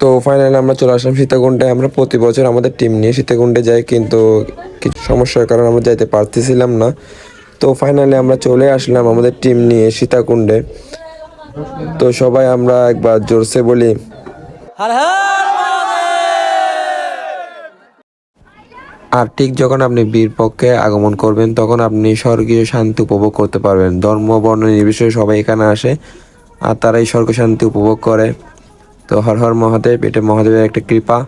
তো ফাইনালি আমরা চলে আসলাম সীতাকুণ্ডে। আমরা প্রতি বছর আমাদের টিম নিয়ে সীতাকুণ্ডে যাই কিন্তু কিছু সমস্যার কারণে আমরা যাইতে পারতেছিলাম না। তো ফাইনালি আমরা চলে আসলাম আমাদের টিম নিয়ে সীতাকুণ্ডে। তো সবাই আমরা একবার জোরসে বলি আর ঠিক যখন আপনি বীর পক্ষে আগমন করবেন তখন আপনি স্বর্গীয় শান্তি উপভোগ করতে পারবেন। ধর্ম বর্ণ নির্বিশেষে সবাই এখানে আসে আর তারা এই স্বর্গ শান্তি উপভোগ করে। তো হর হর মহাদেব এটা মহাদেবের একটা কৃপা।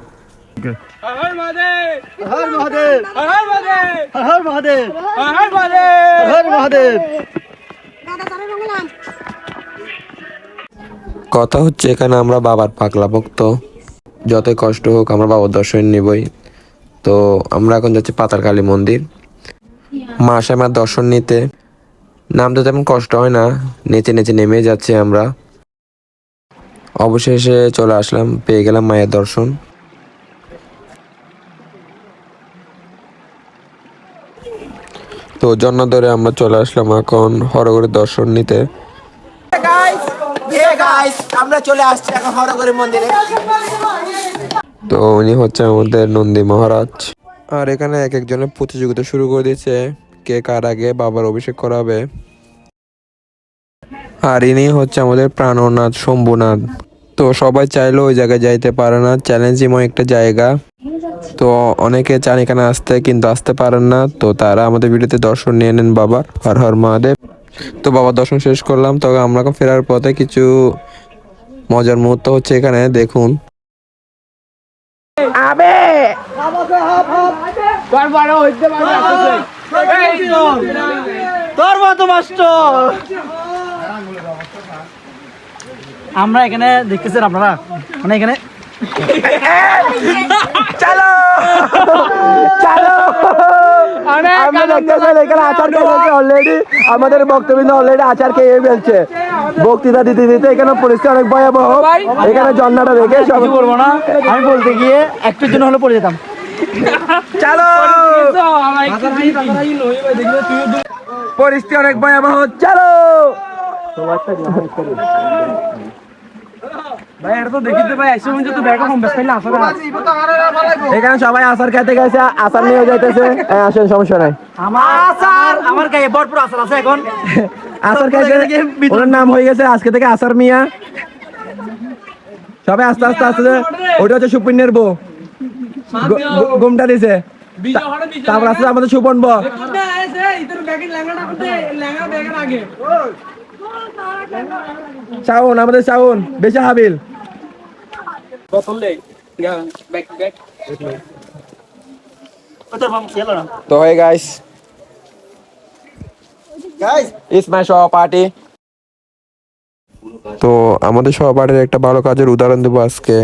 হর মহাদেব! হর মহাদেব! হর মহাদেব! হর মহাদেব! হর মহাদেব! হর মহাদেব! কথা হচ্ছে এখানে আমরা বাবার পাগলা ভক্ত। যতই কষ্ট হোক আমরা বাবার দর্শন নিবই। তো আমরা এখন যাচ্ছি পাতারকালী মন্দির। মা আমার দর্শন নিতে। নামতে তেমন কষ্ট হয় না। নেচে নেচে নেমে যাচ্ছি আমরা। অবশেষে চলে আসলাম পেয়ে গেলাম মায়ের দর্শন। তো জন্য ধরে আমরা চলে আসলাম এখন হরগড়ের দর্শন নিতে। আমরা চলে আসছি এখন হরগরি মন্দিরে। তো উনি হচ্ছে আমাদের নন্দী মহারাজ। আর এখানে এক একজনের প্রতিযোগিতা শুরু করে দিয়েছে কে কার আগে বাবার অভিষেক করাবে। আর ইনি হচ্ছে আমাদের প্রাণনাথ শম্ভুনাথ। তো সবাই চাইলেও ওই জায়গায় যাইতে পারে না। চ্যালেঞ্জিংও একটা জায়গা। তো অনেকে চান এখানে আসতে কিন্তু আসতে পারেন না। তো তারা আমাদের ভিডিওতে দর্শন নিয়ে নেন বাবার হর হর মহাদেব। তো বাবার দর্শন শেষ করলাম। তবে আমরা ফেরার পথে কিছু মজার মুহূর্ত হচ্ছে এখানে দেখুন। তোর মতো মাস্টার আমরা এখানে দেখতেছেন আপনারা? মানে এখানে অনেক আমরা দেখতেছেন এখানে আচার খেয়ে অলরেডি আমাদের বক্তব্য অলরেডি আচার খেয়ে ফেলছে। বক্তৃতা দিতে দিতে এখানে পরিস্থিতি অনেক ভয়াবহ। এখানে জন্নাটা দেখে সব কিছু বলব না। আমি বলতে গিয়ে একটুর জন্য হলে পড়ে যেতাম। চালো! পরিস্থিতি অনেক ভয়াবহ। চালো! এখানে সবাই আচার গেছে আচার নিয়ে যাইতেছে। আসেন সমস্যা নাই। আমার আমার গায়ে ভরপুর আসার আছে এখন। আচার খাইছে ওনার নাম হয়ে গেছে আজকে থেকে আচার মিয়া। সবাই আস্তে আস্তে আস্তে ওটা হচ্ছে সুপিনের বউ। গুমটা দিছে। তারপর আস্তে আস্তে আমাদের সুপন বউ। শাওন আমাদের শাওন বেশি হাবিল। তো হয় গাইস ইস মাই সহপাঠী তো আমাদের সহপাঠীর একটা ভালো কাজের উদাহরণ দেবো আজকে।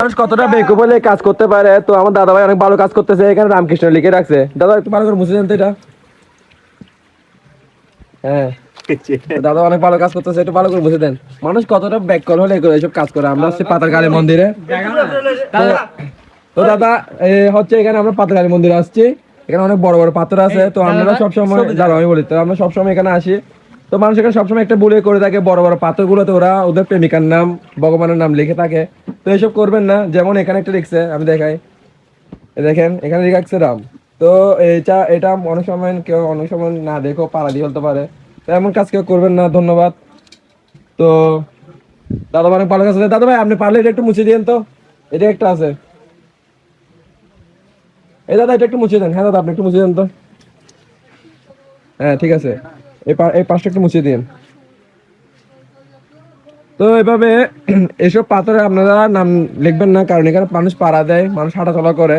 মানুষ কতটা বেকুব হলে কাজ করতে পারে তো আমার দাদা ভাই অনেক ভালো কাজ করতেছে এখানে রামকৃষ্ণ লিখে রাখছে। দাদা একটু ভালো করে মুছে দেন তো এটা। হ্যাঁ। দাদা অনেক ভালো কাজ করতেছে একটু ভালো করে মুছে দেন। মানুষ কতটা ব্যাক কল হলে এইসব কাজ করে? আমরা হচ্ছে পাতারকালী মন্দিরে। তো- দাদা হচ্ছে এখানে আমরা পাতারকালী মন্দিরে আসছি। এখানে অনেক বড় বড় পাথর আছে। তো আমরা সবসময় দাদা আমি বলি তো আমরা সবসময় এখানে আসি। তো মানুষ এখানে সবসময় একটা বলে করে থাকে বড় বড় পাথরগুলোতে ওরা ওদের প্রেমিকার নাম ভগবানের নাম লিখে থাকে। তো এসব করবেন না। যেমন এখানে একটা লিখছে আমি দেখাই। দেখেন এখানে লিখে রাখছে রাম। তো এটা এটা অনেক সময় কেউ অনেক সময় না দেখো পাড়া দিয়ে হতে পারে। এমন কাজ কেউ করবেন না, ধন্যবাদ। তো, দাদা ভাই কাজ আছে দাদা ভাই, আপনি পারলে এটা একটু মুছে দিন তো। এটা একটা আছে। এই দাদা, এটা একটু মুছে দেন। হ্যাঁ দাদা, আপনি একটু মুছে দেন তো। হ্যাঁ ঠিক আছে। এই পাশটা একটু মুছে দিন তো, এভাবে এসব পাথরে আপনারা নাম লিখবেন না, কারণ এখানে মানুষ পাড়া দেয়, মানুষ হাঁটাচলা করে।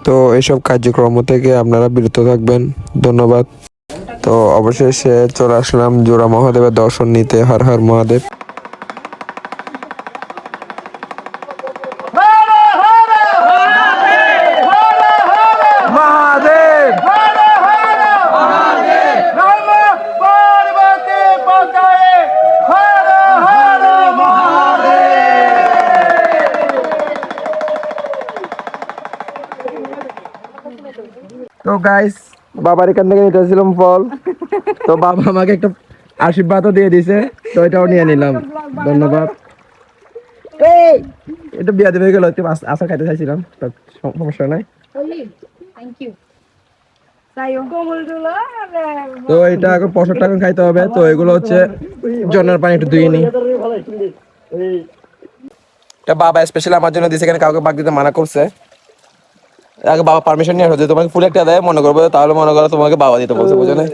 তো এইসব কার্যক্রম থেকে আপনারা বিরত থাকবেন। ধন্যবাদ। তো অবশেষে চলে আসলাম জোড়া মহাদেবের দর্শন নিতে। হর হর মহাদেব। তো গাইস বাবার এখান থেকে নিতে ছিলাম ফল। তো বাবা আমাকে একটা আশীর্বাদও দিয়ে দিছে, তো এটাও নিয়ে নিলাম। ধন্যবাদ। এটা বিয়া দেবে গেল খাইতে চাইছিলাম, তো সমস্যা নাই। তো এটা এখন টাকা খাইতে হবে, তো এগুলো হচ্ছে জন্নার পানি একটু ধুয়ে নি। এটা বাবা স্পেশাল আমার জন্য দিয়েছে এখানে কাউকে বাগ দিতে মানা করছে। আগে বাবা পারমিশন নিয়ে আসবে তোমাকে ফুল একটা দেয় মনে করবে তাহলে মনে করো তোমাকে বাবা দিতে বলছে বুঝো না?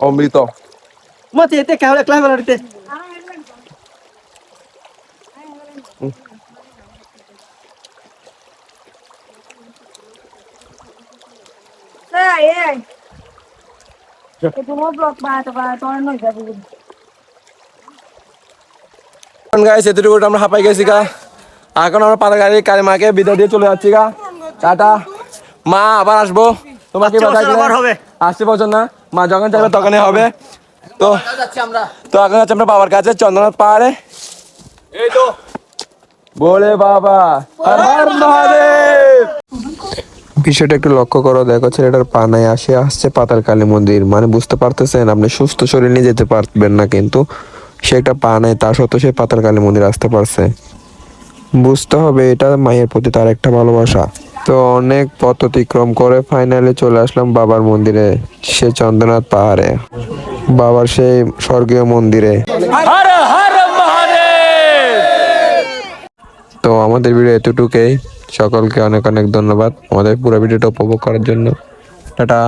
অমৃত। মতে এতে কেউ একলা বেলা যাবে গাইস এতটুকু আমরা হাঁপাই গেছি গা এখন আমরা পাতা গাড়ি কালী মাকে বিদায় দিয়ে চলে যাচ্ছি গা টাটা মা আবার আসব তোমাকে আসছে বছর হবে। আসছে বছর না মা যখন চাইবে তখনই হবে তো তো এখন যাচ্ছি আমরা বাবার কাছে চন্দ্রনাথ পাহাড়ে এই তো বলে বাবা হর হর মহাদেব বিষয়টা একটু লক্ষ্য করো দেখো ছেলেটার পা নাই আসে আসছে পাতাল কালী মন্দির। মানে বুঝতে পারতেছেন আপনি সুস্থ শরীর নিয়ে যেতে পারবেন না কিন্তু সে একটা পা নাই তা সত্ত্বেও সে পাতাল কালী মন্দির আসতে পারছে। বুঝতে হবে এটা মায়ের প্রতি তার একটা ভালোবাসা। তো অনেক পথ অতিক্রম করে ফাইনালি চলে আসলাম বাবার মন্দিরে সে চন্দ্রনাথ পাহাড়ে। বাবার সেই স্বর্গীয় মন্দিরে। তো আমাদের ভিডিও এতটুকুই। সকলকে অনেক অনেক ধন্যবাদ। আমাদের পুরো ভিডিওটা উপভোগ করার জন্য। টাটা।